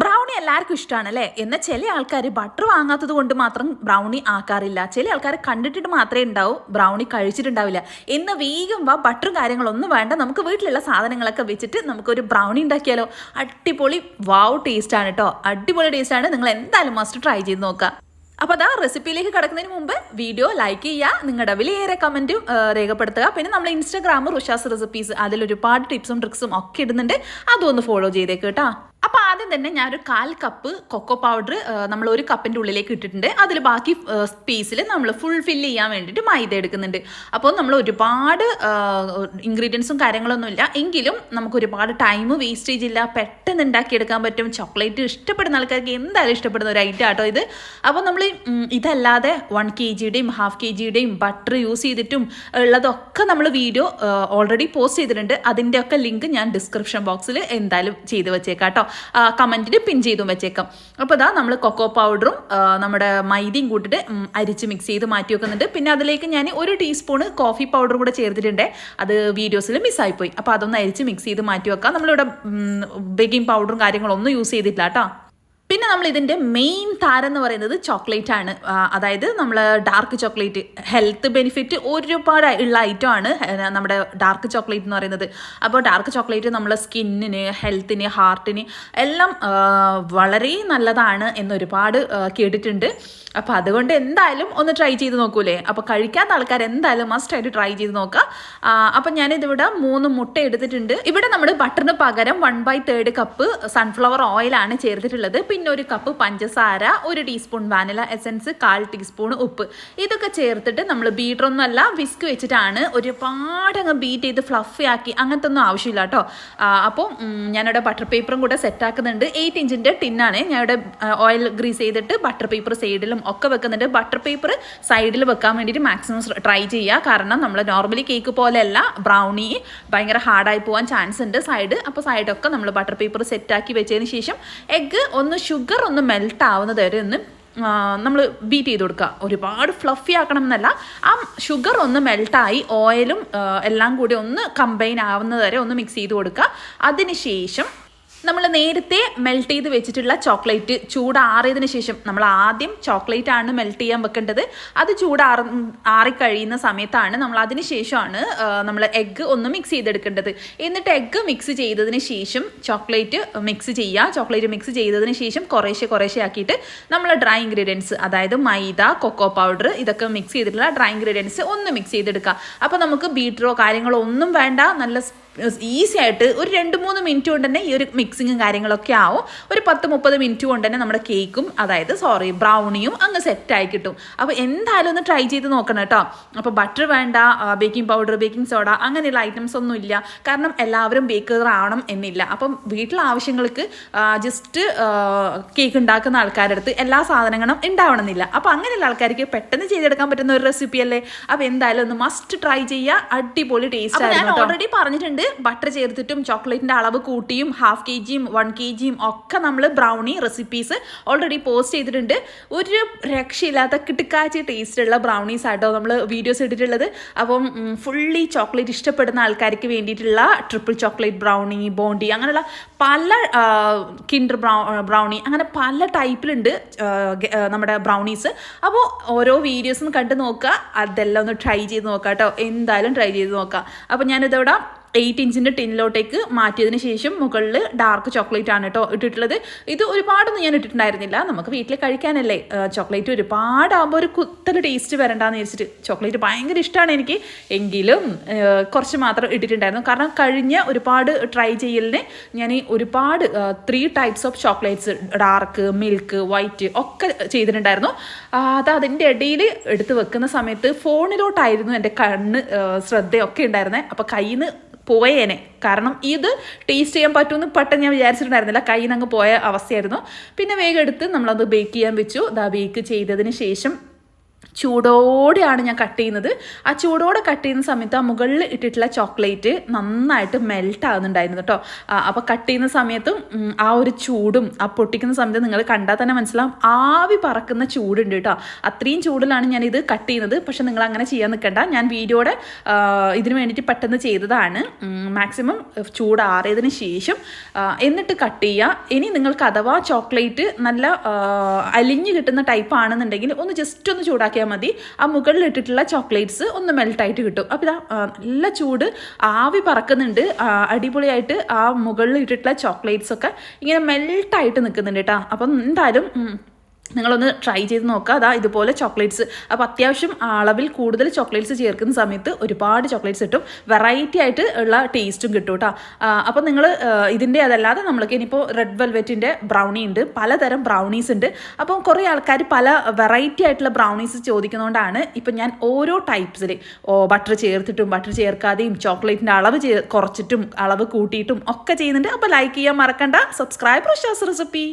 Brownie എല്ലാവർക്കും ഇഷ്ടമാണ് അല്ലേ എന്നാൽ ചില ആൾക്കാർ ബട്ടർ വാങ്ങാത്തത് കൊണ്ട് മാത്രം ബ്രൗണി ആക്കാറില്ല. ചില ആൾക്കാർ കണ്ടിട്ടിട്ട് മാത്രമേ ഉണ്ടാവൂ ബ്രൗണി കഴിച്ചിട്ടുണ്ടാവില്ല. എന്ന് വേഗം വാ ബട്ടറും കാര്യങ്ങളൊന്നും വേണ്ട. നമുക്ക് വീട്ടിലുള്ള സാധനങ്ങളൊക്കെ വെച്ചിട്ട് നമുക്കൊരു ബ്രൗണി ഉണ്ടാക്കിയാലോ. അടിപൊളി വാവ് ടേസ്റ്റാണ് കേട്ടോ അടിപൊളി ടേസ്റ്റാണ് നിങ്ങൾ എന്തായാലും മസ്റ്റ് ട്രൈ ചെയ്ത് നോക്കുക. അപ്പോൾ അതാ റെസിപ്പിയിലേക്ക് കിടക്കുന്നതിന് മുമ്പ് വീഡിയോ ലൈക്ക് ചെയ്യുക. നിങ്ങളുടെ വിലയേറെ കമന്റും രേഖപ്പെടുത്തുക. പിന്നെ നമ്മൾ ഇൻസ്റ്റാഗ്രാം റുഷാസ് റെസിപ്പീസ് അതിൽ ഒരുപാട് ടിപ്സും ട്രിക്സും ഒക്കെ ഇടുന്നുണ്ട്. അതൊന്ന് ഫോളോ ചെയ്തേക്ക് കേട്ടോ. അപ്പോൾ ആദ്യം തന്നെ ഞാൻ ഒരു കാൽ കപ്പ് കൊക്കോ പൗഡർ നമ്മൾ ഒരു കപ്പിന്റെ ഉള്ളിലേക്ക് ഇട്ടിട്ടുണ്ട്. അതിൽ ബാക്കി സ്പേസിൽ നമ്മൾ ഫുൾ ഫില്ല് ചെയ്യാൻ വേണ്ടിയിട്ട് മൈദ എടുക്കുന്നുണ്ട്. അപ്പോൾ നമ്മൾ ഒരുപാട് ഇൻഗ്രീഡിയൻസും കാര്യങ്ങളൊന്നും ഇല്ല. എങ്കിലും നമുക്ക് ഒരുപാട് ടൈം വേസ്റ്റേജ് ഇല്ല. പെട്ടെന്ന് ഉണ്ടാക്കിയെടുക്കാൻ പറ്റും. ചോക്ലേറ്റ് ഇഷ്ടപ്പെടുന്ന ആൾക്കാർക്ക് എന്തായാലും ഇഷ്ടപ്പെടുന്ന ഒരു ഐറ്റം ആട്ടോ ഇത്. അപ്പോൾ നമ്മൾ ഇതല്ലാതെ വൺ കെ ജിയുടെയും ഹാഫ് കെ ജിയുടെയും ബട്ടർ യൂസ് ചെയ്തിട്ടും ഉള്ളതൊക്കെ നമ്മൾ വീഡിയോ ഓൾറെഡി പോസ്റ്റ് ചെയ്തിട്ടുണ്ട്. അതിന്റെയൊക്കെ ലിങ്ക് ഞാൻ ഡിസ്ക്രിപ്ഷൻ ബോക്സിൽ എന്തായാലും ചെയ്ത് വെച്ചേക്കാം കേട്ടോ കമന്റിൽ പിൻ ചെയ്തും വെച്ചേക്കാം. അപ്പോൾ ഇതാ നമ്മൾ കൊക്കോ പൗഡറും നമ്മുടെ മൈദയും കൂട്ടിയിട്ട് അരിച്ച് മിക്സ് ചെയ്ത് മാറ്റി വെക്കുന്നുണ്ട് പിന്നെ അതിലേക്ക് ഞാൻ ഒരു ടീസ്പൂൺ കോഫി പൗഡർ കൂടെ ചേർത്തിട്ടുണ്ട്. അത് വീഡിയോസിൽ മിസ്സായിപ്പോയി അപ്പോൾ അതൊന്ന് അരിച്ച് മിക്സ് ചെയ്ത് മാറ്റി വെക്കാം നമ്മളിവിടെ ബേക്കിംഗ് പൗഡറും കാര്യങ്ങളൊന്നും യൂസ് ചെയ്തിട്ടില്ല കേട്ടോ. നമ്മൾ ഇതിന്റെ മെയിൻ താരം എന്ന് പറയുന്നത് ചോക്ലേറ്റ് ആണ്. അതായത് നമ്മൾ ഡാർക്ക് ചോക്ലേറ്റ് ഹെൽത്ത് ബെനിഫിറ്റ് ഒരുപാട് ഉള്ള ഐറ്റം ആണ് നമ്മുടെ ഡാർക്ക് ചോക്ലേറ്റ് എന്ന് പറയുന്നത്. അപ്പോൾ ഡാർക്ക് ചോക്ലേറ്റ് നമ്മളെ സ്കിന്നിന് ഹെൽത്തിന് ഹാർട്ടിന് എല്ലാം വളരെ നല്ലതാണ് എന്നൊരുപാട് കേട്ടിട്ടുണ്ട്. അപ്പോൾ അതുകൊണ്ട് എന്തായാലും ഒന്ന് ട്രൈ ചെയ്ത് നോക്കൂലേ. അപ്പോൾ കഴിക്കാത്ത ആൾക്കാർ എന്തായാലും മസ്റ്റ് ആയിട്ട് ട്രൈ ചെയ്ത് നോക്കുക അപ്പം ഞാനിതിവിടെ മൂന്ന് മുട്ട എടുത്തിട്ടുണ്ട്. ഇവിടെ നമ്മൾ ബട്ടറിന് പകരം one by third cup sunflower ഓയിലാണ് ചേർത്തിട്ടുള്ളത്. പിന്നെ ഒരു കപ്പ് പഞ്ചസാര ഒരു ടീസ്പൂൺ വാനില എസൻസ് കാൽ ടീസ്പൂൺ ഉപ്പ്. ഇതൊക്കെ ചേർത്തിട്ട് നമ്മൾ ബീറ്ററൊന്നുമല്ല വിസ്ക് വെച്ചിട്ടാണ് ഒരുപാട് അങ്ങ് ബീറ്റ് ചെയ്ത് ഫ്ലഫി ആക്കി അങ്ങനത്തെ ഒന്നും ആവശ്യമില്ല കേട്ടോ അപ്പോൾ ഞാനിവിടെ ബട്ടർ പേപ്പറും കൂടെ സെറ്റാക്കുന്നുണ്ട് എയ്റ്റ് ഇഞ്ചിന്റെ ടിന്നാണ് ഞാനിവിടെ ഓയിൽ ഗ്രീസ് ചെയ്തിട്ട് ബട്ടർ പേപ്പർ സൈഡിലും ഒക്കെ വെക്കുന്നുണ്ട്. ബട്ടർ പേപ്പർ സൈഡിൽ വെക്കാൻ വേണ്ടിയിട്ട് മാക്സിമം ട്രൈ ചെയ്യുക കാരണം നമ്മൾ നോർമലി കേക്ക് പോലെയല്ല ബ്രൗണി ഭയങ്കര ഹാർഡായി പോകാൻ ചാൻസ് ഉണ്ട് സൈഡ് അപ്പോൾ സൈഡൊക്കെ നമ്മൾ ബട്ടർ പേപ്പർ സെറ്റാക്കി വെച്ചതിന് ശേഷം എഗ്ഗ് ഒന്ന് ഷുഗർ ഒന്ന് മെൽട്ട് ആവുന്നത് വരെ ഒന്ന് നമ്മൾ ബീറ്റ് ചെയ്ത് കൊടുക്കുക. ഒരുപാട് ഫ്ലഫി ആക്കണം എന്നല്ല ആ ഷുഗർ ഒന്ന് മെൽട്ടായി ഓയിലും എല്ലാം കൂടി ഒന്ന് കമ്പൈൻ ആവുന്നത് വരെ ഒന്ന് മിക്സ് ചെയ്ത് കൊടുക്കുക. അതിനുശേഷം നമ്മൾ നേരത്തെ മെൽറ്റ് ചെയ്ത് വെച്ചിട്ടുള്ള ചോക്ലേറ്റ് ചൂടാറിയതിന് ശേഷം നമ്മൾ ആദ്യം ചോക്ലേറ്റ് ആണ് മെൽറ്റ് ചെയ്യാൻ വെക്കേണ്ടത്. അത് ചൂടാറി ആറിക്കഴിയുന്ന സമയത്താണ് നമ്മൾ അതിന് ശേഷമാണ് നമ്മൾ എഗ്ഗ് ഒന്ന് മിക്സ് ചെയ്തെടുക്കേണ്ടത്. എന്നിട്ട് എഗ്ഗ് മിക്സ് ചെയ്തതിന് ശേഷം ചോക്ലേറ്റ് മിക്സ് ചെയ്യുക ചോക്ലേറ്റ് മിക്സ് ചെയ്തതിന് ശേഷം കുറേശ്ശെ കുറേശ്ശെ ആക്കിയിട്ട് നമ്മൾ ഡ്രൈ ഇൻഗ്രീഡിയൻസ് അതായത് മൈദ കൊക്കോ പൗഡർ ഇതൊക്കെ മിക്സ് ചെയ്തിട്ടുള്ള ഡ്രൈ ഇൻഗ്രീഡിയൻസ് ഒന്ന് മിക്സ് ചെയ്തെടുക്കുക അപ്പോൾ നമുക്ക് ബീറ്ററോ കാര്യങ്ങളോ ഒന്നും വേണ്ട. നല്ല ഈസി ആയിട്ട് ഒരു രണ്ട് മൂന്ന് മിനിറ്റ് കൊണ്ട് തന്നെ ഈ ഒരു മിക്സിങ്ങും കാര്യങ്ങളൊക്കെ ആവും. ഒരു പത്ത് മുപ്പത് മിനിറ്റ് കൊണ്ട് തന്നെ നമ്മുടെ കേക്കും അതായത് സോറി ബ്രൗണിയും അങ്ങ് സെറ്റായി കിട്ടും. അപ്പോൾ എന്തായാലും ഒന്ന് ട്രൈ ചെയ്ത് നോക്കണം കേട്ടോ. അപ്പോൾ ബട്ടർ വേണ്ട ബേക്കിംഗ് പൗഡർ ബേക്കിംഗ് സോഡ അങ്ങനെയുള്ള ഐറ്റംസ് ഒന്നും ഇല്ല. കാരണം എല്ലാവരും ബേക്കർ ആവണം എന്നില്ല. അപ്പം വീട്ടിലെ ആവശ്യങ്ങൾക്ക് ജസ്റ്റ് കേക്ക് ഉണ്ടാക്കുന്ന ആൾക്കാരുടെ അടുത്ത് എല്ലാ സാധനങ്ങളും ഉണ്ടാവണമെന്നില്ല. അപ്പോൾ അങ്ങനെയുള്ള ആൾക്കാർക്ക് പെട്ടെന്ന് ചെയ്തെടുക്കാൻ പറ്റുന്ന ഒരു റെസിപ്പി അല്ലേ? അപ്പോൾ എന്തായാലും ഒന്ന് മസ്റ്റ് ട്രൈ ചെയ്യുക. അടിപൊളി ടേസ്റ്റ് ആയിരുന്നു ഓൾറെഡി പറഞ്ഞിട്ടുണ്ട് ബട്ടർ ചേർത്തിട്ടും ചോക്ലേറ്റിന്റെ അളവ് കൂട്ടിയും ഹാഫ് കെ ജിയും വൺ കെ ജിയും ഒക്കെ നമ്മൾ ബ്രൗണി റെസിപ്പീസ് ഓൾറെഡി പോസ്റ്റ് ചെയ്തിട്ടുണ്ട്. ഒരു രക്ഷയില്ലാത്ത കിട്ടുക്കാച്ചി ടേസ്റ്റുള്ള ബ്രൗണീസ് ആട്ടോ നമ്മൾ വീഡിയോസ് ഇട്ടിട്ടുള്ളത്. അപ്പം ഫുള്ളി ചോക്ലേറ്റ് ഇഷ്ടപ്പെടുന്ന ആൾക്കാർക്ക് വേണ്ടിയിട്ടുള്ള ട്രിപ്പിൾ ചോക്ലേറ്റ് ബ്രൗണി ബോണ്ടി അങ്ങനെയുള്ള പല കിൻഡർ ബ്രൗ ബ്രൗണി അങ്ങനെ പല ടൈപ്പിലുണ്ട് നമ്മുടെ ബ്രൗണീസ് അപ്പോൾ ഓരോ വീഡിയോസും കണ്ട് നോക്കുക. അതെല്ലാം ഒന്ന് ട്രൈ ചെയ്ത് നോക്കാം കേട്ടോ എന്തായാലും ട്രൈ ചെയ്ത് നോക്കാം. അപ്പോൾ ഞാനിതവിടെ എയ്റ്റ് ഇഞ്ചിന്റെ ടിന്നിലോട്ടേക്ക് മാറ്റിയതിന് ശേഷം മുകളിൽ ഡാർക്ക് ചോക്ലേറ്റ് ആണ് കേട്ടോ ഇട്ടിട്ടുള്ളത്. ഇത് ഒരുപാടൊന്നും ഞാൻ ഇട്ടിട്ടുണ്ടായിരുന്നില്ല. നമുക്ക് വീട്ടിൽ കഴിക്കാനല്ലേ ചോക്ലേറ്റ് ഒരുപാടാകുമ്പോൾ ഒരു കുത്തൽ ടേസ്റ്റ് വരണ്ടെന്ന് വെച്ചിട്ട് ചോക്ലേറ്റ് ഭയങ്കര ഇഷ്ടമാണ് എനിക്ക്. എങ്കിലും കുറച്ച് മാത്രം ഇട്ടിട്ടുണ്ടായിരുന്നു. കാരണം കഴിഞ്ഞ ഒരുപാട് ട്രൈ ചെയ്യലിന് ഞാൻ ഒരുപാട് three types of chocolates dark milk white ഒക്കെ ചെയ്തിട്ടുണ്ടായിരുന്നു. അത് അതിന്റെ ഇടയിൽ എടുത്ത് വെക്കുന്ന സമയത്ത് ഫോണിലോട്ടായിരുന്നു എന്റെ കണ്ണ് ശ്രദ്ധയൊക്കെ ഉണ്ടായിരുന്നത് അപ്പോൾ കയ്യിൽ നിന്ന് പോയേനെ. കാരണം ഇത് ടേസ്റ്റ് ചെയ്യാൻ പറ്റുമെന്ന് പെട്ടെന്ന് ഞാൻ വിചാരിച്ചിട്ടുണ്ടായിരുന്നില്ല. കയ്യിൽ നിന്ന് അങ്ങ് പോയ അവസ്ഥയായിരുന്നു. പിന്നെ വേഗം എടുത്ത് നമ്മളത് ബേക്ക് ചെയ്യാൻ വെച്ചു. ദാ ബേക്ക് ചെയ്തതിന് ശേഷം ചൂടോടെയാണ് ഞാൻ കട്ട് ചെയ്യുന്നത്. ആ ചൂടോടെ കട്ട് ചെയ്യുന്ന സമയത്ത് ആ മുകളിൽ ഇട്ടിട്ടുള്ള ചോക്ലേറ്റ് നന്നായിട്ട് മെൽറ്റ് ആകുന്നുണ്ടായിരുന്നു കേട്ടോ. അപ്പോൾ കട്ട് ചെയ്യുന്ന സമയത്തും ആ ഒരു ചൂടും ആ പൊട്ടിക്കുന്ന സമയത്ത് നിങ്ങൾ കണ്ടാൽ തന്നെ മനസ്സിലാവും. ആവി പറക്കുന്ന ചൂടുണ്ട് കേട്ടോ. അത്രയും ചൂടിലാണ് ഞാൻ ഇത് കട്ട് ചെയ്യുന്നത്. പക്ഷെ നിങ്ങൾ അങ്ങനെ ചെയ്യാൻ നിൽക്കണ്ട. ഞാൻ വീഡിയോയുടെ ഇതിനു വേണ്ടിയിട്ട് പെട്ടെന്ന് ചെയ്തതാണ്. മാക്സിമം ചൂടാറിയതിന് ശേഷം എന്നിട്ട് കട്ട് ചെയ്യുക. ഇനി നിങ്ങൾക്ക് അഥവാ ചോക്ലേറ്റ് നല്ല അലിഞ്ഞു കിട്ടുന്ന ടൈപ്പ് ആണെന്നുണ്ടെങ്കിൽ ഒന്ന് ജസ്റ്റ് ഒന്ന് ചൂടാക്കിയാൽ മതി. ആ മുകളിൽ ഇട്ടിട്ടുള്ള ചോക്ലേറ്റ്സ് ഒന്ന് മെൽട്ടായിട്ട് കിട്ടും. അപ്പോൾ ഇതാ നല്ല ചൂട് ആവി പറക്കുന്നുണ്ട്. അടിപൊളിയായിട്ട് ആ മുകളിൽ ഇട്ടിട്ടുള്ള ചോക്ലേറ്റ്സ് ഒക്കെ ഇങ്ങനെ മെൽട്ടായിട്ട് നിൽക്കുന്നുണ്ട് കേട്ടോ. അപ്പം എന്തായാലും നിങ്ങളൊന്ന് ട്രൈ ചെയ്ത് നോക്കുക അതാ ഇതുപോലെ ചോക്ലേറ്റ്സ് അപ്പോൾ അത്യാവശ്യം അളവിൽ കൂടുതൽ ചോക്ലേറ്റ്സ് ചേർക്കുന്ന സമയത്ത് ഒരുപാട് ചോക്ലേറ്റ്സ് കിട്ടും. വെറൈറ്റി ആയിട്ട് ഉള്ള ടേസ്റ്റും കിട്ടും കേട്ടോ അപ്പോൾ നിങ്ങൾ ഇതിന്റെ അതല്ലാതെ നമ്മൾക്ക് ഇനിയിപ്പോൾ റെഡ് വെൽവെറ്റിന്റെ ബ്രൗണി ഉണ്ട്. പലതരം ബ്രൗണീസ് ഉണ്ട്. അപ്പോൾ കുറേ ആൾക്കാർ പല വെറൈറ്റി ആയിട്ടുള്ള ബ്രൗണീസ് ചോദിക്കുന്നതുകൊണ്ടാണ് ഇപ്പം ഞാൻ ഓരോ ടൈപ്സിൽ ബട്ടർ ചേർത്തിട്ടും ബട്ടർ ചേർക്കാതെയും ചോക്ലേറ്റിന്റെ അളവ് കുറച്ചിട്ടും അളവ് കൂട്ടിയിട്ടും ഒക്കെ ചെയ്യുന്നുണ്ട്. അപ്പോൾ ലൈക്ക് ചെയ്യാൻ മറക്കണ്ട. Subscribe Rasha's recipe